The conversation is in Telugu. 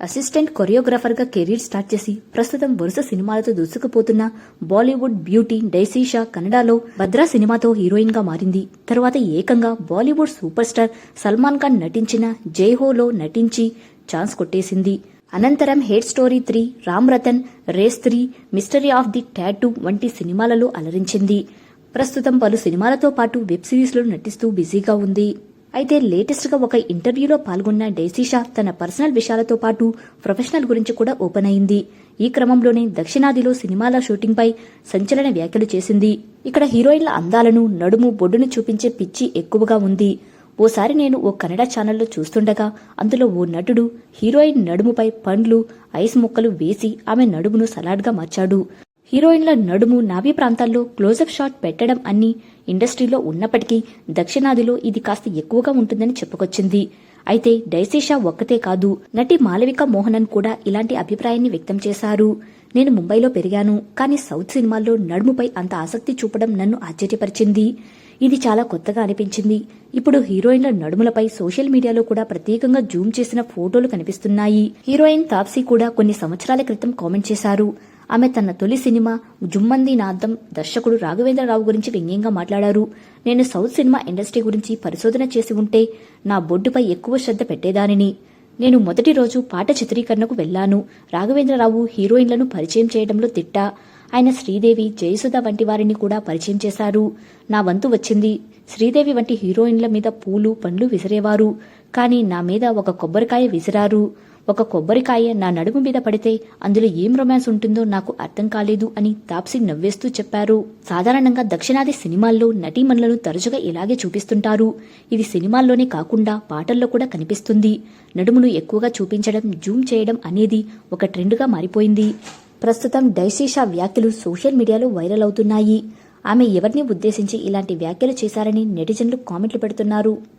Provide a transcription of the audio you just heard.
అసిస్టెంట్ కొరియోగ్రాఫర్గా కెరీర్ స్టార్ట్ చేసి ప్రస్తుతం వరుస సినిమాలతో దూసుకుపోతున్న బాలీవుడ్ బ్యూటీ డైసీషా కన్నడలో భద్రా సినిమాతో హీరోయిన్గా మారింది. తర్వాత ఏకంగా బాలీవుడ్ సూపర్ స్టార్ సల్మాన్ ఖాన్ నటించిన జై హోలో నటించి ఛాన్స్ కొట్టేసింది. అనంతరం hate story three Ram Ratan race three mystery of the tattoo వంటి సినిమాలలో అలరించింది. ప్రస్తుతం పలు సినిమాలతో పాటు వెబ్ సిరీస్లో నటిస్తూ బిజీగా ఉంది. అయితే లేటెస్ట్గా ఒక ఇంటర్వ్యూలో పాల్గొన్న డేసీషా తన పర్సనల్ విషయాలతో పాటు ప్రొఫెషనల్ గురించి కూడా ఓపెన్ అయింది. ఈ క్రమంలోనే దక్షిణాదిలో సినిమాల షూటింగ్ పై సంచలన వ్యాఖ్యలు చేసింది. ఇక్కడ హీరోయిన్ల అందాలను నడుము బొడ్డును చూపించే పిచ్చి ఎక్కువగా ఉంది. ఓసారి నేను ఓ కన్నడ ఛానల్లో చూస్తుండగా అందులో ఓ నటుడు హీరోయిన్ నడుముపై పండ్లు ఐస్ ముక్కలు వేసి ఆమె నడుమును సలాడ్గా మార్చాడు. హీరోయిన్ల నడుము నాభి ప్రాంతాల్లో క్లోజప్ షాట్ పెట్టడం అన్ని ఇండస్ట్రీలో ఉన్నప్పటికీ దక్షిణాదిలో ఇది కాస్త ఎక్కువగా ఉంటుందని చెప్పుకొచ్చింది. అయితే డైసీషా ఒక్కతే కాదు నటి మాలవిక మోహనన్ కూడా ఇలాంటి అభిప్రాయాన్ని వ్యక్తం చేశారు. నేను ముంబైలో పెరిగాను కానీ సౌత్ సినిమాల్లో నడుముపై అంత ఆసక్తి చూపడం నన్ను ఆశ్చర్యపరిచింది. ఇది చాలా కొత్తగా అనిపించింది. ఇప్పుడు హీరోయిన్ల నడుములపై సోషల్ మీడియాలో కూడా ప్రత్యేకంగా జూమ్ చేసిన ఫోటోలు కనిపిస్తున్నాయి. హీరోయిన్ తాప్సీ కూడా కొన్ని సంవత్సరాల క్రితం కామెంట్ చేశారు. ఆమె తన తొలి సినిమా జుమ్మంది నాదం దర్శకుడు రాఘవేంద్రరావు గురించి వ్యంగ్యంగా మాట్లాడారు. నేను సౌత్ సినిమా ఇండస్ట్రీ గురించి పరిశోధన చేసి ఉంటే నా బొడ్డుపై ఎక్కువ శ్రద్ధ పెట్టేదానిని. నేను మొదటి రోజు పాట చిత్రీకరణకు వెళ్ళాను రాఘవేంద్రరావు హీరోయిన్లను పరిచయం చేయడంలో తిట్ట. ఆయన శ్రీదేవి జయసుధ వంటి వారిని కూడా పరిచయం చేశారు. నా వంతు వచ్చింది. శ్రీదేవి వంటి హీరోయిన్ల మీద పూలు పండ్లు విసిరేవారు. కానీ నా మీద ఒక కొబ్బరికాయ విసిరారు. ఒక కొబ్బరికాయ నా నడుము మీద పడితే అందులో ఏం రొమాన్స్ ఉంటుందో నాకు అర్థం కాలేదు అని తాప్సీ నవ్వేస్తూ చెప్పారు. సాధారణంగా దక్షిణాది సినిమాల్లో నటీమణులను తరచుగా ఇలాగే చూపిస్తుంటారు. ఇది సినిమాల్లోనే కాకుండా పాటల్లో కూడా కనిపిస్తుంది. నడుమును ఎక్కువగా చూపించడం జూమ్ చేయడం అనేది ఒక ట్రెండ్గా మారిపోయింది. ప్రస్తుతం డైసీషా వ్యాఖ్యలు సోషల్ మీడియాలో వైరల్ అవుతున్నాయి. ఆమె ఎవరిని ఉద్దేశించి ఇలాంటి వ్యాఖ్యలు చేశారని నెటిజన్లు కామెంట్లు పెడుతున్నారు.